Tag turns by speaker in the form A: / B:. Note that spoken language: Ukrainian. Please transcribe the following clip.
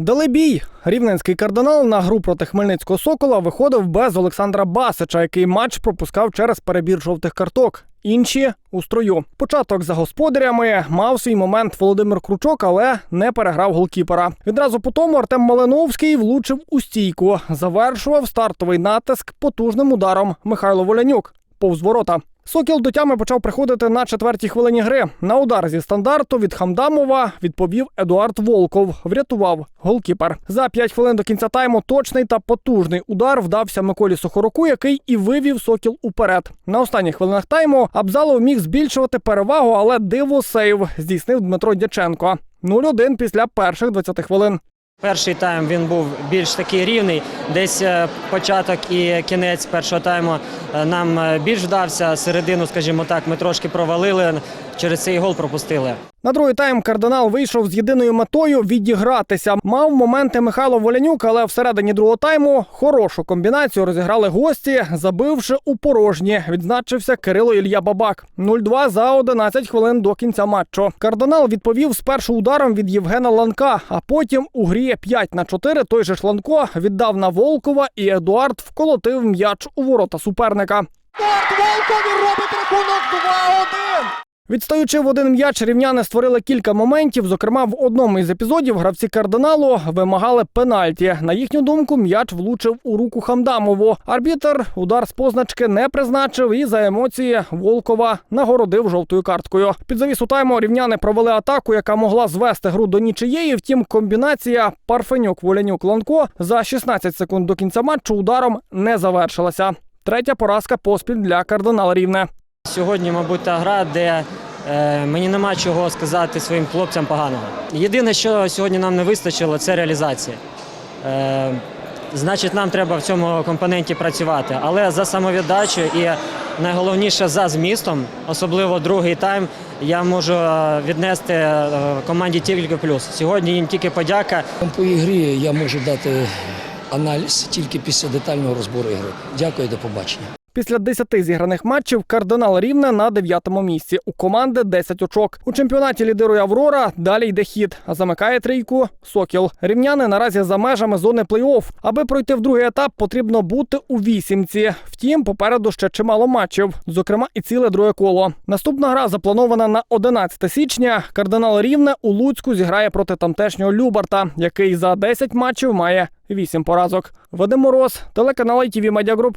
A: Дали бій. Рівненський кардинал на гру проти Хмельницького Сокола виходив без Олександра Басича, який матч пропускав через перебір жовтих карток. Інші у строю. Початок за господарями мав свій момент Володимир Кручок, але не переграв голкіпера. Відразу по тому Артем Малиновський влучив у стійку. Завершував стартовий натиск потужним ударом Михайло Волянюк повз ворота. Сокіл до тями почав приходити на четвертій хвилині гри. На удар зі стандарту від Хамдамова відповів Едуард Волков. Врятував голкіпер. За п'ять хвилин до кінця тайму точний та потужний удар вдався Миколі Сухоруку, який і вивів Сокіл уперед. На останніх хвилинах тайму Абзалов міг збільшувати перевагу, але диво сейв здійснив Дмитро Дяченко. 0-1 після перших 20 хвилин.
B: Перший тайм він був більш такий рівний. Десь е, початок і кінець першого тайму е, нам е, більш вдався. Середину, скажімо так, ми трошки провалили. Через цей гол пропустили.
A: На другий тайм кардинал вийшов з єдиною метою відігратися. Мав моменти Михайло Волянюк, але всередині другого тайму хорошу комбінацію розіграли гості, забивши у порожні. Відзначився Кирило Ілья Бабак. 0-2 за 11 хвилин до кінця матчу. Кардинал відповів спершу ударом від Євгена Ланка, а потім у грі 5 на 4 той же ж Ланко віддав на Волкова і Едуард вколотив м'яч у ворота суперника.
C: Едуард Волков робить рахунок 2-1.
A: Відстаючи в один м'яч, рівняни створили кілька моментів. Зокрема, в одному із епізодів гравці кардиналу вимагали пенальті. На їхню думку, м'яч влучив у руку Хамдамову. Арбітер удар з позначки не призначив і за емоції Волкова нагородив жовтою карткою. Під завісу тайму рівняни провели атаку, яка могла звести гру до нічиєї. Втім, комбінація Парфенюк Волянюк Ланко за 16 секунд до кінця матчу ударом не завершилася. Третя поразка поспіль для кардинал рівне.
B: Сьогодні, мабуть, та гра, де мені нема чого сказати своїм хлопцям поганого. Єдине, що сьогодні нам не вистачило, це реалізація. Е, значить, нам треба в цьому компоненті працювати. Але за самовіддачу і найголовніше за змістом, особливо другий тайм, я можу е, віднести е, команді тільки плюс. Сьогодні їм тільки подяка.
D: По ігрі я можу дати аналіз тільки після детального розбору ігри. Дякую, до побачення.
A: Після 10 зіграних матчів кардинал рівне на 9-му місці. У команди 10 очок. У чемпіонаті лідирує Аврора. Далі йде хід. А замикає трійку Сокіл. Рівняни наразі за межами зони плей-офф. Аби пройти в другий етап, потрібно бути у вісімці. Втім, попереду ще чимало матчів, зокрема і ціле друге коло. Наступна гра запланована на 11 січня. Кардинал Рівне у Луцьку зіграє проти тамтешнього Любарта, який за 10 матчів має 8 поразок. Вадим Мороз, телеканал ITV Media Group.